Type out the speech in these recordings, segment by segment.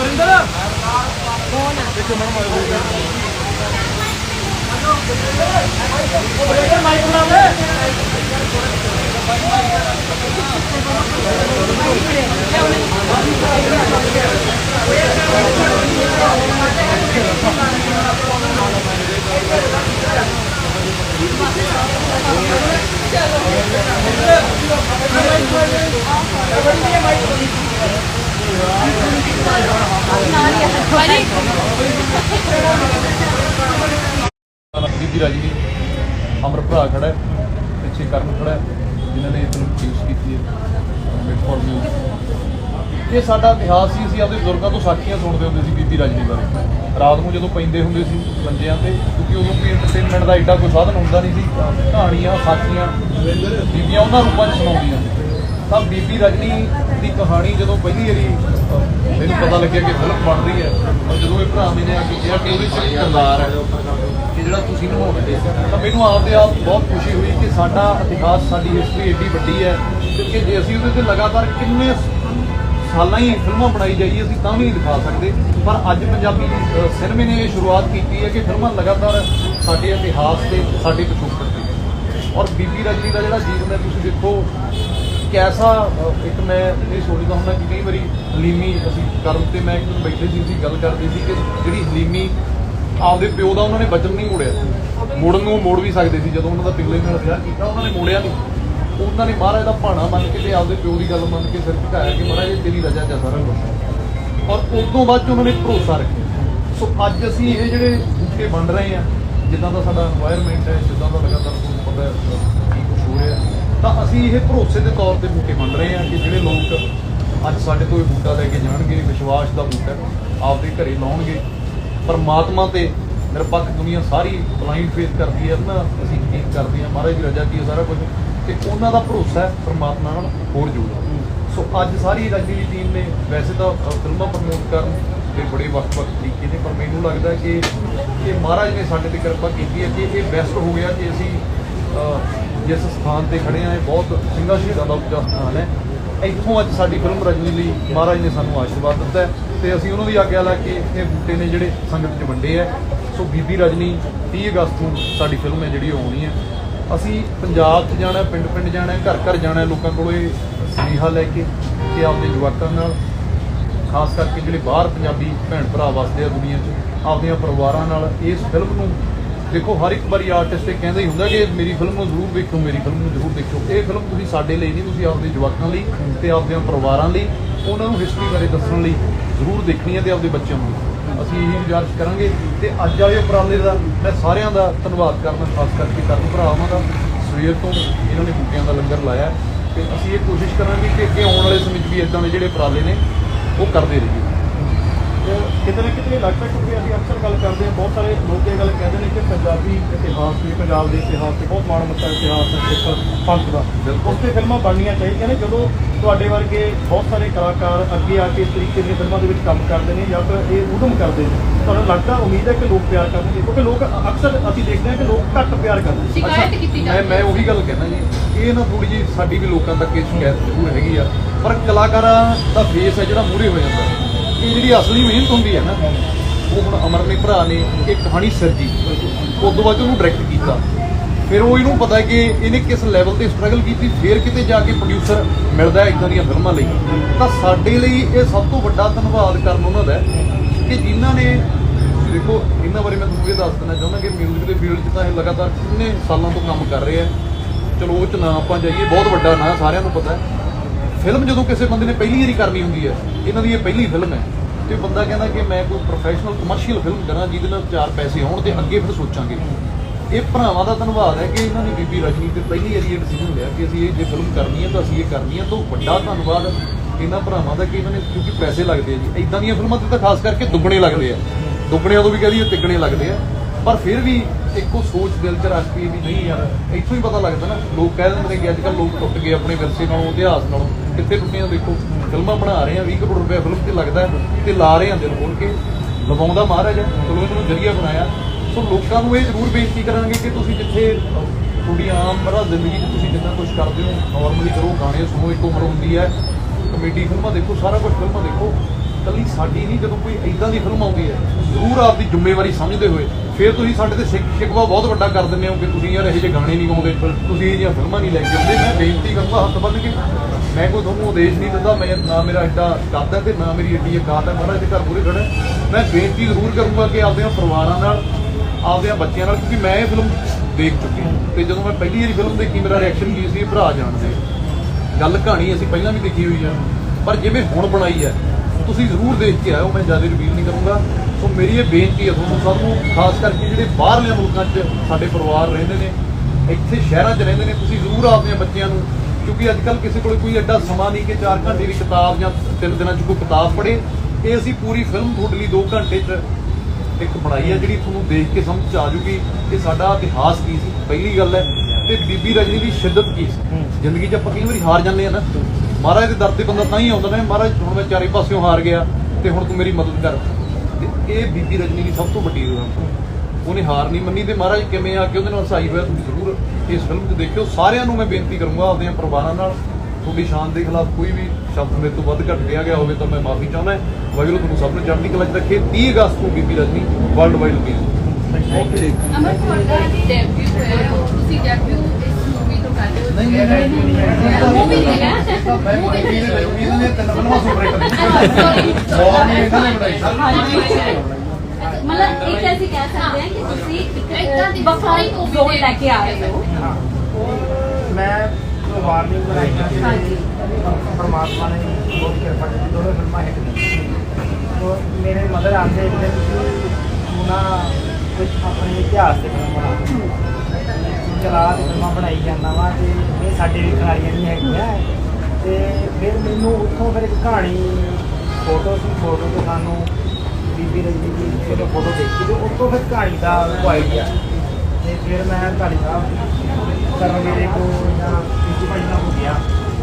Berinder. Bona. Dekho madam. Berinder mic na le. Thank you. ਬੀਬੀ ਰਾਜੀ ਅਮਰ ਭਰਾ ਖੜਾ ਹੈ, ਪਿੱਛੇ ਕਰਨ ਖੜਾ ਹੈ, ਜਿਨ੍ਹਾਂ ਨੇ ਇਹਨੂੰ ਪੇਸ਼ ਕੀਤੀ ਹੈ। ਮਿਡ ਫॉर ਨਿਊਜ਼ ਇਹ ਸਾਡਾ ਇਤਿਹਾਸ ਸੀ, ਅਸੀਂ ਆਪਣੇ ਬਜ਼ੁਰਗਾਂ ਤੋਂ ਸਾਖੀਆਂ ਸੁਣਦੇ ਹੁੰਦੇ ਸੀ ਬੀਬੀ ਰਾਜਨੀ ਬਾਰੇ ਰਾਤ ਨੂੰ ਜਦੋਂ ਪੈਂਦੇ ਹੁੰਦੇ ਸੀ ਮੰਜਿਆਂ ਤੇ, ਕਿਉਂਕਿ ਉਦੋਂ ਕੋਈ ਐਂਟਰਟੇਨਮੈਂਟ ਦਾ ਐਡਾ ਕੋਈ ਸਾਧਨ ਹੁੰਦਾ ਨਹੀਂ ਸੀ। ਕਹਾਣੀਆਂ, ਸਾਖੀਆਂ, ਬੀਬੀਆਂ ਉਹਨਾਂ ਰੂਪਾਂ 'ਚ ਸੁਣਾਉਂਦੀਆਂ ਤਾਂ ਬੀਬੀ ਰਜਨੀ ਦੀ ਕਹਾਣੀ ਜਦੋਂ ਪਹਿਲੀ ਵਾਰੀ ਮੈਨੂੰ ਪਤਾ ਲੱਗਿਆ ਕਿ ਫਿਲਮ ਬਣ ਰਹੀ ਹੈ। ਔਰ ਜਦੋਂ ਇਹ ਭਰਾ ਮੇਰੇ ਆ ਕੇ ਕਿਹਾ ਕਿ ਉਹਦੇ 'ਚ ਕਿਰਦਾਰ ਹੈ, ਕਿ ਜਿਹੜਾ ਤੁਸੀਂ ਨਿਭਾਉਂਦੇ ਤਾਂ ਮੈਨੂੰ ਆਪਦੇ ਆਪ ਬਹੁਤ ਖੁਸ਼ੀ ਹੋਈ ਕਿ ਸਾਡਾ ਇਤਿਹਾਸ, ਸਾਡੀ ਹਿਸਟਰੀ ਏਡੀ ਵੱਡੀ ਹੈ। ਕਿ ਜੇ ਅਸੀਂ ਉਹਦੇ ਤੇ ਲਗਾਤਾਰ ਕਿੰਨੇ ਸਾਲਾਂ ਹੀ ਫਿਲਮਾਂ ਬਣਾਈ ਜਾਈਏ, ਅਸੀਂ ਤਾਂ ਵੀ ਨਹੀਂ ਦਿਖਾ ਸਕਦੇ। ਪਰ ਅੱਜ ਪੰਜਾਬੀ ਸਿਨੇਮੇ ਨੇ ਇਹ ਸ਼ੁਰੂਆਤ ਕੀਤੀ ਹੈ ਕਿ ਫਿਲਮਾਂ ਲਗਾਤਾਰ ਸਾਡੇ ਇਤਿਹਾਸ ਤੇ, ਸਾਡੇ ਪਿਛੋਕੜ ਤੇ। ਔਰ ਬੀਬੀ ਰਜਨੀ ਦਾ ਜਿਹੜਾ ਜੀਵਨ ਹੈ ਤੁਸੀਂ ਦੇਖੋ ਕੈਸਾ ਇੱਕ ਮੈਂ ਇਹ ਸੋਚਦਾ ਹੁੰਦਾ ਕਿ ਕਈ ਵਾਰੀ ਹਲੀਮੀ ਅਸੀਂ ਕਰਮ ਤੇ ਮੈਂ ਇੱਕ ਦਿਨ ਬੈਠੇ ਸੀ, ਅਸੀਂ ਗੱਲ ਕਰਦੇ ਸੀ ਕਿ ਜਿਹੜੀ ਹਲੀਮੀ ਆਪਦੇ ਪਿਓ ਦਾ ਉਹਨਾਂ ਨੇ ਬਚਨ ਨਹੀਂ ਮੋੜਿਆ। ਮੋੜਨ ਨੂੰ ਮੋੜ ਵੀ ਸਕਦੇ ਸੀ, ਜਦੋਂ ਉਹਨਾਂ ਦਾ ਪਿਛਲੇ ਨਾਲ ਵਿਆਹ ਕੀਤਾ, ਉਹਨਾਂ ਨੇ ਮੋੜਿਆ ਨਹੀਂ। ਉਹਨਾਂ ਨੇ ਮਹਾਰਾਜ ਦਾ ਭਾਣਾ ਮੰਨ ਕੇ ਤੇ ਆਪਦੇ ਪਿਓ ਦੀ ਗੱਲ ਮੰਨ ਕੇ ਸਿਰ ਝੁਕਾਇਆ ਕਿ ਮਹਾਰਾਜ, ਇਹ ਤੇਰੀ ਰਜਾ ਜਾਂ ਸਾਰਾ ਕੁਝ ਔਰ ਉਸ ਤੋਂ ਬਾਅਦ ਚ ਉਹਨਾਂ ਨੇ ਭਰੋਸਾ ਰੱਖਿਆ। ਸੋ ਅੱਜ ਅਸੀਂ ਇਹ ਜਿਹੜੇ ਬੂਟੇ ਬਣ ਰਹੇ ਆ ਜਿੱਦਾਂ ਦਾ ਸਾਡਾ এনवायरमेंट ਹੈ, ਜਿੱਦਾਂ ਦਾ ਲਗਾਤਾਰ ਤੁਹਾਨੂੰ ਪਤਾ ਹੈ ਕੀ ਕੁਝ ਹੋ ਰਿਹਾ। ਤਾਂ ਅਸੀਂ ਇਹ ਭਰੋਸੇ ਦੇ ਤੌਰ ਤੇ ਬੂਟੇ ਵੰਡ ਰਹੇ ਹਾਂ ਕਿ ਜਿਹੜੇ ਲੋਕ ਅੱਜ ਸਾਡੇ ਤੋਂ ਇਹ ਬੂਟਾ ਲੈ ਕੇ ਜਾਣਗੇ, ਵਿਸ਼ਵਾਸ ਦਾ ਬੂਟਾ ਆਪਦੇ ਘਰੇ ਲਾਉਣਗੇ, ਪਰਮਾਤਮਾ ਤੇ ਨਿਰਪੱਖ ਦੁਨੀਆ ਸਾਰੀ ਬਲਾਈਂਡ ਫੇਸ ਕਰਦੀ ਹੈ ਨਾ ਅਸੀਂ ਯਕੀਨ ਕਰਦੇ ਹਾਂ ਮਹਾਰਾਜ ਦੀ ਰਜ਼ਾ ਕੀ ਹੈ ਸਾਰਾ ਕੁਝ, ਤੇ ਉਹਨਾਂ ਦਾ ਭਰੋਸਾ ਹੈ, ਪਰਮਾਤਮਾ ਨਾਲ ਹੋਰ ਜੁੜਦਾ ਸੋ ਅੱਜ ਸਾਰੀ ਰਾਜੀ ਦੀ ਟੀਮ ਨੇ ਵੈਸੇ ਤਾਂ ਫਿਲਮਾਂ ਪ੍ਰਮੋਟ ਕਰਨ ਦੇ ਬੜੇ ਵੱਖ-ਵੱਖ ਤਰੀਕੇ ਨੇ, ਪਰ ਮੈਨੂੰ ਲੱਗਦਾ ਕਿ ਇਹ ਮਹਾਰਾਜ ਨੇ ਸਾਡੇ ਤੇ ਕਿਰਪਾ ਕੀਤੀ ਹੈ ਕਿ ਇਹ ਬੈਸਟ ਹੋ ਗਿਆ ਕਿ ਅਸੀਂ ਜਿਸ ਸਥਾਨ ਤੇ ਖੜੇ ਆ ਇਹ ਬਹੁਤ ਸਿੰਘਾਂ ਸ਼ਹੀਦਾਂ ਦਾ ਉੱਚਾ ਸਥਾਨ ਹੈ। ਇੱਥੋਂ ਅੱਜ ਸਾਡੀ ਫਿਲਮ ਰਜਨੀ ਲਈ ਮਹਾਰਾਜ ਨੇ ਸਾਨੂੰ ਆਸ਼ੀਰਵਾਦ ਦਿੱਤਾ ਹੈ ਤੇ ਅਸੀਂ ਉਹਨਾਂ ਦੀ ਆਗਿਆ ਲੈ ਕੇ ਇਹ ਬੂਟੇ ਨੇ ਜਿਹੜੇ ਸੰਗਤ 'ਚ ਵੰਡੇ ਆ ਸੋ ਬੀਬੀ ਰਜਨੀ 30 ਅਗਸਤ ਨੂੰ ਸਾਡੀ ਫਿਲਮ ਹੈ ਜਿਹੜੀ ਉਹ ਆਉਣੀ ਹੈ। ਅਸੀਂ ਪੰਜਾਬ 'ਚ ਜਾਣਾ ਪਿੰਡ ਪਿੰਡ ਜਾਣਾ ਘਰ ਘਰ ਜਾਣਾ, ਲੋਕਾਂ ਕੋਲੋਂ ਇਹ ਸੁਨੇਹਾ ਲੈ ਕੇ ਕਿ ਆਪਦੇ ਜਵਾਕਾਂ ਨਾਲ, ਖਾਸ ਕਰਕੇ ਜਿਹੜੇ ਬਾਹਰ ਪੰਜਾਬੀ ਭੈਣ ਭਰਾ ਵਸਦੇ ਆ ਦੁਨੀਆ 'ਚ, ਆਪਦੀਆਂ ਪਰਿਵਾਰਾਂ ਨਾਲ ਇਸ ਫਿਲਮ ਨੂੰ ਦੇਖੋ, ਹਰ ਇੱਕ ਵਾਰੀ ਆਰਟਿਸਟ ਇਹ ਕਹਿੰਦਾ ਹੀ ਹੁੰਦਾ ਕਿ ਮੇਰੀ ਫਿਲਮ ਨੂੰ ਜ਼ਰੂਰ ਦੇਖੋ ਮੇਰੀ ਫਿਲਮ ਨੂੰ ਜ਼ਰੂਰ ਦੇਖੋ ਇਹ ਫਿਲਮ ਤੁਸੀਂ ਸਾਡੇ ਲਈ ਨਹੀਂ, ਤੁਸੀਂ ਆਪਦੇ ਜਵਾਕਾਂ ਲਈ ਤੇ ਆਪਦਿਆਂ ਪਰਿਵਾਰਾਂ ਲਈ, ਉਹਨਾਂ ਨੂੰ ਹਿਸਟਰੀ ਬਾਰੇ ਦੱਸਣ ਲਈ ਜ਼ਰੂਰ ਦੇਖਣੀ ਹੈ ਤੇ ਆਪਦੇ ਬੱਚਿਆਂ ਨੂੰ ਅਸੀਂ ਇਹੀ ਗੁਜ਼ਾਰਿਸ਼ ਕਰਾਂਗੇ ਤੇ ਅੱਜ ਵਾਲੇ ਉਪਰਾਲੇ ਦਾ ਮੈਂ ਸਾਰਿਆਂ ਦਾ ਧੰਨਵਾਦ ਕਰਨਾ, ਖਾਸ ਕਰਕੇ ਕਰਨ ਭਰਾਵਾਂ ਦਾ। ਸਵੇਰ ਤੋਂ ਇਹਨਾਂ ਨੇ ਬੂਟਿਆਂ ਦਾ ਲੰਗਰ ਲਾਇਆ ਹੈ ਤੇ ਅਸੀਂ ਇਹ ਕੋਸ਼ਿਸ਼ ਕਰਾਂਗੇ ਕਿ ਅੱਗੇ ਆਉਣ ਵਾਲੇ ਸਮੇਂ 'ਚ ਵੀ ਇਦਾਂ ਦੇ ਜਿਹੜੇ ਉਪਰਾਲੇ ਨੇ, ਉਹ ਕਰਦੇ ਰਹੀਏ। ਕਿਤੇ ਨਾ ਕਿਤੇ ਇਹ ਲੱਗਦਾ ਕਿਉਂਕਿ ਅਸੀਂ ਅਕਸਰ ਗੱਲ ਕਰਦੇ ਹਾਂ। ਬਹੁਤ ਸਾਰੇ ਲੋਕ ਇਹ ਗੱਲ ਕਹਿੰਦੇ ਨੇ ਕਿ ਪੰਜਾਬੀ ਇਤਿਹਾਸ ਵੀ ਪੰਜਾਬ ਦੇ ਇਤਿਹਾਸ ਤੇ ਬਹੁਤ ਮਾਣ ਮੱਤਾ ਇਤਿਹਾਸ ਹੈ ਸਿੱਖ ਪੰਥ ਦਾ। ਬਿਲਕੁਲ। ਉਸ ਤੇ ਫਿਲਮਾਂ ਬਣਨੀਆਂ ਚਾਹੀਦੀਆਂ ਨੇ। ਜਦੋਂ ਤੁਹਾਡੇ ਵਰਗੇ ਬਹੁਤ ਸਾਰੇ ਕਲਾਕਾਰ ਅੱਗੇ ਆ ਕੇ ਇਸ ਤਰੀਕੇ ਦੀਆਂ ਫਿਲਮਾਂ ਦੇ ਵਿੱਚ ਕੰਮ ਕਰਦੇ ਨੇ ਜਾਂ ਫਿਰ ਇਹ ਉਦਮ ਕਰਦੇ ਨੇ ਤੁਹਾਨੂੰ ਲੱਗਦਾ ਉਮੀਦ ਹੈ ਕਿ ਲੋਕ ਪਿਆਰ ਕਰਨਗੇ ਕਿਉਂਕਿ ਲੋਕ ਅਕਸਰ ਅਸੀਂ ਦੇਖਦੇ ਹਾਂ ਕਿ ਲੋਕ ਘੱਟ ਪਿਆਰ ਕਰਦੇ ਨੇ। ਸ਼ਿਕਾਇਤ ਕੀਤੀ ਮੈਂ ਜਾਂਦੀ ਮੈਂ ਉਹੀ ਗੱਲ ਕਹਿਣਾ ਜੀ। ਇਹ ਨਾ ਥੋੜੀ ਜੀ ਸਾਡੀ ਵੀ ਲੋਕਾਂ ਤੱਕ ਇਹ ਸ਼ਿਕਾਇਤ ਜ਼ਰੂਰ ਹੈਗੀ ਆ। ਪਰ ਕਲਾਕਾਰਾਂ ਦਾ ਫੇਸ ਹੈ ਜਿਹੜਾ ਮੂਹਰੇ ਹੋ ਜਾਂਦਾ। ਇਹ ਜਿਹੜੀ ਅਸਲੀ ਮਿਹਨਤ ਹੁੰਦੀ ਹੈ ਨਾ, ਉਹ ਹੁਣ ਅਮਰ ਨੇ ਭਰਾ ਨੇ ਇਹ ਕਹਾਣੀ ਸਿਰਜੀ। ਉਸ ਤੋਂ ਬਾਅਦ ਉਹਨੂੰ ਡਾਇਰੈਕਟ ਕੀਤਾ। ਫਿਰ ਉਹ ਇਹਨੂੰ ਪਤਾ ਕਿ ਇਹਨੇ ਕਿਸ ਲੈਵਲ ਤੇ ਸਟਰਗਲ ਕੀਤੀ, ਫਿਰ ਕਿਤੇ ਜਾ ਕੇ ਪ੍ਰੋਡਿਊਸਰ ਮਿਲਦਾ ਹੈ ਇਦਾਂ ਦੀਆਂ ਫਿਲਮਾਂ ਲਈ। ਤਾਂ ਸਾਡੇ ਲਈ ਇਹ ਸਭ ਤੋਂ ਵੱਡਾ ਧੰਨਵਾਦ ਕਰਨ ਉਹਨਾਂ ਦਾ ਕਿ ਜਿਨ੍ਹਾਂ ਨੇ, ਦੇਖੋ, ਇਹਨਾਂ ਬਾਰੇ ਮੈਂ ਤੁਹਾਨੂੰ ਇਹ ਦੱਸ ਦੇਣਾ ਚਾਹੁੰਦਾ ਕਿ ਮਿਊਜ਼ਿਕ ਦੇ ਫੀਲਡ 'ਚ ਤਾਂ ਇਹ ਲਗਾਤਾਰ ਕਿੰਨੇ ਸਾਲਾਂ ਤੋਂ ਕੰਮ ਕਰ ਰਹੇ ਆ ਚਲੋ, ਉਹ 'ਚ ਨਾ ਆਪਾਂ ਜਾਈਏ, ਬਹੁਤ ਵੱਡਾ ਨਾਂ ਸਾਰਿਆਂ ਨੂੰ ਪਤਾ ਹੈ। ਫਿਲਮ ਜਦੋਂ ਕਿਸੇ ਬੰਦੇ ਨੇ ਪਹਿਲੀ ਵਾਰੀ ਕਰਨੀ ਹੁੰਦੀ ਹੈ, ਇਹਨਾਂ ਦੀ ਇਹ ਪਹਿਲੀ ਫਿਲਮ ਹੈ। ਤੇ ਬੰਦਾ ਕਹਿੰਦਾ ਕਿ ਮੈਂ ਕੋਈ ਪ੍ਰੋਫੈਸ਼ਨਲ ਕਮਰਸ਼ੀਅਲ ਫਿਲਮ ਕਰਾਂ ਜਿਹਦੇ ਨਾਲ ਚਾਰ ਪੈਸੇ ਆਉਣ ਤੇ ਅੱਗੇ ਫਿਰ ਸੋਚਾਂਗੇ। ਇਹ ਭਰਾਵਾਂ ਦਾ ਧੰਨਵਾਦ ਹੈ ਕਿ ਇਹਨਾਂ ਨੇ ਬੀਬੀ ਰਜਨੀ ਤੇ ਪਹਿਲੀ ਵਾਰੀ ਇਹ ਡਿਸੀਜਨ ਲਿਆ ਕਿ ਅਸੀਂ ਇਹ ਜੇ ਫਿਲਮ ਕਰਨੀ ਹੈ ਤਾਂ ਅਸੀਂ ਇਹ ਕਰਨੀ ਹੈ, ਤਾਂ ਵੱਡਾ ਧੰਨਵਾਦ ਇਹਨਾਂ ਭਰਾਵਾਂ ਦਾ ਕਿ ਇਹਨਾਂ ਨੇ ਕਿਉਂਕਿ ਪੈਸੇ ਲੱਗਦੇ ਆ ਜੀ। ਇਦਾਂ ਦੀਆਂ ਫਿਲਮਾਂ ਤੇ ਤਾਂ ਖਾਸ ਕਰਕੇ ਦੁੱਗਣੇ ਲੱਗਦੇ ਆ। ਦੁੱਗਣਿਆਂ ਤੋਂ ਵੀ ਕਹਦੀ ਤਿੱਗਣੇ ਲੱਗਦੇ ਆ। ਪਰ ਫਿਰ ਵੀ ਇੱਕੋ ਸੋਚ ਦਿਲ 'ਚ ਰੱਖ ਕੇ ਵੀ ਨਹੀਂ ਯਾਰ, ਇੱਥੋਂ ਹੀ ਪਤਾ ਲੱਗਦਾ ਨਾ, ਲੋਕ ਕਹਿ ਦਿੰਦੇ ਨੇ ਕਿ ਅੱਜ ਕੱਲ੍ਹ ਲੋਕ ਟੁੱਟ ਗਏ ਆਪਣੇ ਵਿਰਸੇ ਨਾਲੋਂ, ਇਤਿਹਾਸ ਨਾਲੋਂ। ਕਿੱਥੇ ਟੁੱਟੀਆਂ ਦੇਖੋ, ਫਿਲਮਾਂ ਬਣਾ ਰਹੇ ਆ 20 ਕਰੋੜ ਰੁਪਏ ਫਿਲਮ ਤੇ ਲੱਗਦਾ ਹੈ ਤੇ ਲਾ ਰਹੇ ਆ ਦਿਲ ਖੋਲ ਕੇ। ਲਵਾਉਂਦਾ ਮਹਾਰਾਜ ਹੈ, ਚਲੋ ਇਹਨੂੰ ਜਰੀਆ ਬਣਾਇਆ। ਸੋ ਲੋਕਾਂ ਨੂੰ ਇਹ ਜ਼ਰੂਰ ਬੇਨਤੀ ਕਰਾਂਗੇ ਕਿ ਤੁਸੀਂ ਜਿੱਥੇ ਤੁਹਾਡੀ ਆਮ ਮਰਾ ਜ਼ਿੰਦਗੀ 'ਚ ਤੁਸੀਂ ਜਿੰਨਾ ਕੁਝ ਕਰਦੇ ਹੋ ਨਾਰਮਲੀ ਕਰੋ, ਗਾਣੇ ਸੁਣੋ, ਇੱਕ ਉਮਰ ਹੁੰਦੀ ਹੈ। ਕਮੇਡੀ ਫਿਲਮਾਂ ਦੇਖੋ, ਸਾਰਾ ਕੁਝ ਫਿਲਮਾਂ ਦੇਖੋ। ਕੱਲੀ ਸਾਡੀ ਨਹੀਂ, ਜਦੋਂ ਕੋਈ ਇਦਾਂ ਦੀ ਫਿਲਮ ਆਉਂਦੀ ਹੈ, ਜ਼ਰੂਰ ਆਪਦੀ ਜ਼ਿੰਮੇਵਾਰੀ ਸਮਝਦੇ ਹੋਏ ਫਿਰ ਤੁਸੀਂ ਸਾਡੇ ਤੇ ਸਿੱਖ ਸ਼ਿਕਵਾ ਬਹੁਤ ਵੱਡਾ ਕਰ ਦਿੰਦੇ ਹੋ ਕਿ ਤੁਸੀਂ ਯਾਰ ਇਹੋ ਜਿਹੇ ਗਾਣੇ ਨਹੀਂ ਗਾਉਂਦੇ ਤੁਸੀਂ ਇਹ ਜਿਹੀਆਂ ਫਿਲਮਾਂ ਨਹੀਂ ਲੈ ਕੇ ਆਉਂਦੇ। ਮੈਂ ਬੇਨਤੀ ਕਰੂੰਗਾ ਹੱਥ ਬੰਨ੍ਹ ਕੇ। ਮੈਂ ਕੋਈ ਤੁਹਾਨੂੰ ਉਦੇਸ਼ ਨਹੀਂ ਦਿੰਦਾ, ਮੈਂ ਨਾ ਮੇਰਾ ਐਡਾ ਕੱਦ ਹੈ ਤੇ ਨਾ ਮੇਰੀ ਏਡੀ ਔਕਾਤ ਹੈ। ਮਹਾਰਾਜ ਇਹਦੇ ਘਰ ਪੂਰੇ ਖੜਾ ਮੈਂ ਬੇਨਤੀ ਜ਼ਰੂਰ ਕਰੂੰਗਾ ਕਿ ਆਪਦਿਆਂ ਪਰਿਵਾਰਾਂ ਨਾਲ ਆਪਦਿਆਂ ਬੱਚਿਆਂ ਨਾਲ, ਕਿਉਂਕਿ ਮੈਂ ਇਹ ਫਿਲਮ ਦੇਖ ਚੁੱਕੀ ਤੇ ਜਦੋਂ ਮੈਂ ਪਹਿਲੀ ਵਾਰੀ ਫਿਲਮ ਦੇਖੀ, ਮੇਰਾ ਰਿਐਕਸ਼ਨ ਕੀ ਸੀ? ਭਰਾ ਜਾਣਦੇ। ਗੱਲ ਕਹਾਣੀ ਅਸੀਂ ਪਹਿਲਾਂ ਵੀ ਦੇਖੀ ਹੋਈ ਆ। ਪਰ ਜਿਵੇਂ ਹੁਣ ਬਣਾਈ ਹੈ ਤੁਸੀਂ ਜ਼ਰੂਰ ਦੇਖ ਕੇ ਆਇਓ ਮੈਂ ਜ਼ਿਆਦਾ ਰਿਵੀਲ ਨਹੀਂ ਕਰੂੰਗਾ। ਸੋ ਮੇਰੀ ਇਹ ਬੇਨਤੀ ਹੈ ਤੁਹਾਨੂੰ ਸਭ ਨੂੰ ਖਾਸ ਕਰਕੇ ਜਿਹੜੇ ਬਾਹਰਲੇ ਮੁਲਕਾਂ 'ਚ ਸਾਡੇ ਪਰਿਵਾਰ ਰਹਿੰਦੇ ਨੇ ਇੱਥੇ ਸ਼ਹਿਰਾਂ 'ਚ ਰਹਿੰਦੇ ਨੇ ਤੁਸੀਂ ਜ਼ਰੂਰ ਆਪਣੇ ਬੱਚਿਆਂ ਨੂੰ ਕਿਉਂਕਿ ਅੱਜ ਕੱਲ ਕਿਸੇ ਕੋਲ ਕੋਈ ਐਡਾ ਸਮਾਂ ਨਹੀਂ ਕਿ 4 ਘੰਟੇ ਦੀ ਕਿਤਾਬ ਜਾਂ 3 ਦਿਨਾਂ 'ਚ ਕੋਈ ਕਿਤਾਬ ਪੜ੍ਹੇ। ਇਹ ਅਸੀਂ ਪੂਰੀ ਫਿਲਮ ਤੁਹਾਡੇ ਲਈ 2 ਘੰਟੇ 'ਚ ਇੱਕ ਬਣਾਈ ਹੈ ਜਿਹੜੀ ਤੁਹਾਨੂੰ ਦੇਖ ਕੇ ਸਮਝ ਆ ਜੂਗੀ ਕਿ ਸਾਡਾ ਇਤਿਹਾਸ ਕੀ ਸੀ। ਪਹਿਲੀ ਗੱਲ ਹੈ ਤੇ ਬੀਬੀ ਰਜਨੀ ਦੀ ਸ਼ਿੱਦਤ ਕੀ ਸੀ। ਜ਼ਿੰਦਗੀ 'ਚ ਆਪਾਂ ਕਈ ਵਾਰੀ ਹਾਰ ਜਾਂਦੇ ਆ ਨਾ। ਮਹਾਰਾਜ ਦੇ ਦਰ ਤੇ ਬੰਦਾ ਤਾਂ ਹੀ ਆਉਂਦਾ ਨਾ ਮਹਾਰਾਜ ਹੁਣ ਮੈਂ ਚਾਰੇ ਪਾਸਿਓਂ ਹਾਰ ਗਿਆ ਤੇ ਹੁਣ ਤੂੰ ਮੇਰੀ ਮਦਦ ਕਰ ਤੇ ਇਹ ਬੀਬੀ ਰਜਨੀ ਦੀ ਸਭ ਤੋਂ ਵੱਡੀ ਉਦਾਹਰਨ ਉਹਨੇ ਹਾਰ ਨਹੀਂ ਮੰਨੀ ਤੇ ਮਹਾਰਾਜ ਕਿਵੇਂ ਆ ਕੇ ਉਹਦੇ ਨਾਲ ਸਹਾਈ ਹੋਇਆ ਤੁਸੀਂ ਜ਼ਰੂਰ ਇਸ ਫਿਲਮ 'ਚ ਦੇਖਿਓ ਸਾਰਿਆਂ ਨੂੰ ਮੈਂ ਬੇਨਤੀ ਕਰੂੰਗਾ ਆਪਦੀਆਂ ਪਰਿਵਾਰਾਂ ਨਾਲ ਤੁਹਾਡੀ ਸ਼ਾਨ ਦੇ ਖਿਲਾਫ ਕੋਈ ਵੀ ਸ਼ਬਦ ਮੇਰੇ ਤੋਂ ਵੱਧ ਘੱਟ ਕਿਹਾ ਗਿਆ ਹੋਵੇ ਤਾਂ ਮੈਂ ਮਾਫੀ ਚਾਹੁੰਦਾ ਵਾਹਿਗੁਰੂ ਤੁਹਾਨੂੰ ਸਭ ਨੂੰ ਚੜ੍ਹਦੀ ਕਲਾ 'ਚ ਰੱਖੇ 30 ਅਗਸਤ ਨੂੰ Bibi Rajni world wide release ਠੀਕ ਅਮਰ ਤੁਹਾਡਾ ਡੈਬਿਊ ਹੈ ਤੁਸੀਂ ਡੈਬਿਊ ਇਸ ਮੂਵੀ ਤੋਂ ਕਰ ਰਹੇ ਹੋ ਨਹੀਂ, ਨਹੀਂ, ਮਤਲਬ ਇੱਕ ਅਸੀਂ ਕਹਿ ਸਕਦੇ ਹਾਂ ਕਿ ਤੁਸੀਂ ਇੱਕ ਵਫਾ ਜ਼ੋਨ ਲੈ ਕੇ ਆ ਰਹੇ ਹੋ ਮੈਂ ਜੋ ਵਾਰਨਿੰਗ ਬਣਾਈ ਹੈ ਹਾਂਜੀ। ਪਰਮਾਤਮਾ ਨੇ ਬਹੁਤ ਕਿਰਪਾ ਕੀਤੀ ਦੋਨੋਂ ਫਿਲਮਾਂ ਹਿੱਟ ਗਈਆਂ ਮੇਰੇ ਮਦਰ ਆਂਦੇ ਇੱਕ ਦਿਨ ਕਿ ਕੁਝ ਆਪਣੇ ਇਤਿਹਾਸ ਤੇ ਫਿਲਮ ਚਲਾ ਤੇ ਫਿਲਮਾਂ ਬਣਾਈ ਜਾਂਦਾ ਵਾ ਤੇ ਇਹ ਸਾਡੇ ਵੀ ਖਿਡਾਰੀਆਂ ਨਹੀਂ ਹੈਗੀਆਂ ਤੇ ਫਿਰ ਮੈਨੂੰ ਉੱਥੋਂ ਫਿਰ ਇੱਕ ਕਹਾਣੀ ਫੋਟੋ ਸੀ ਫੋਟੋ ਤੇ ਸਾਨੂੰ ਬੀਬੀ ਰਜਨੀ ਦੀ ਫਿਰ ਫੋਟੋ ਦੇਖੀ ਤੇ ਉੱਥੋਂ ਫਿਰ ਕਹਾਣੀ ਦਾ ਆਈਡੀਆ ਤੇ ਫਿਰ ਮੈਂ ਢਾਲੀ ਸਾਹਿਬ ਕਰਨ ਮੇਰੇ ਕੋਲ ਜਾਂ ਪਿੱਛੇ ਭਾਈ ਨਾਲ ਹੋ ਗਿਆ।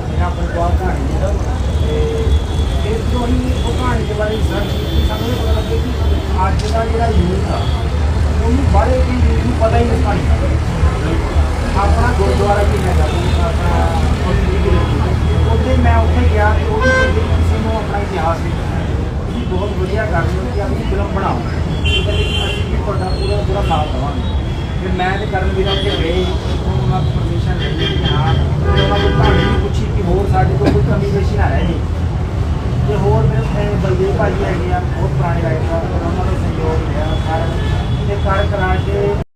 ਮੇਰਾ ਆਪਣੇ ਕੋਲ ਕਹਾਣੀ ਹੈ ਤੇ ਫਿਰ ਜੋ ਹੀ ਉਹ ਕਹਾਣੀ ਦੇ ਬਾਰੇ ਸਰਚ ਕੀਤੀ, ਸਾਨੂੰ ਇਹ ਪਤਾ ਲੱਗਿਆ ਕਿ ਅੱਜ ਦਾ ਜਿਹੜਾ ਯੂਥ ਆ, ਉਹਨੂੰ ਬਾਰੇ ਵੀ ਯੂਥ ਨੂੰ ਪਤਾ ਹੀ ਨਹੀਂ ਕਹਾਣੀ ਦਾ। ਆਪਣਾ ਗੁਰਦੁਆਰਾ ਵੀ ਹੈਗਾ, ਆਪਣਾ ਮੈਂ ਉੱਥੇ ਗਿਆ ਤੇ ਉਹ ਵੀ ਕਹਿੰਦੇ ਕਿ ਕਿਸੇ ਨੂੰ ਆਪਣਾ ਇਤਿਹਾਸ ਵੀ ਤੁਸੀਂ ਬਹੁਤ ਵਧੀਆ ਕਰ ਰਹੇ ਹੋ ਕਿ ਆਪਣੀ ਫਿਲਮ ਬਣਾਓ ਤੇ ਕਹਿੰਦੇ ਕਿ ਅਸੀਂ ਵੀ ਤੁਹਾਡਾ ਪੂਰਾ ਪੂਰਾ ਸਾਥ ਦੇਵਾਂਗੇ ਫਿਰ ਮੈਂ ਤੇ ਕਰਨ ਵੀਰਾਂ ਤੇ ਗਏ ਉਹਨਾਂ ਤੋਂ ਪਰਮਿਸ਼ਨ ਲਈ ਕਿ ਹਾਂ ਤੇ ਉਹਨਾਂ ਕੋਲ ਕਹਾਣੀ ਵੀ ਪੁੱਛੀ ਕਿ ਹੋਰ ਸਾਡੇ ਕੋਲ ਕੋਈ ਕਮੀ ਪੇਸ਼ੀ ਨਾ ਰਹਿ ਜੇ ਤੇ ਹੋਰ ਮੇਰੇ ਬਲਦੇਵ ਭਾਜੀ ਹੈਗੇ ਆ ਬਹੁਤ ਪੁਰਾਣੇ ਰਾਈਟਰ ਆ ਉਹਨਾਂ ਦਾ ਸਹਿਯੋਗ ਲਿਆ ਸਾਰਾ ਤੇ ਕਰ ਕਰਾ ਕੇ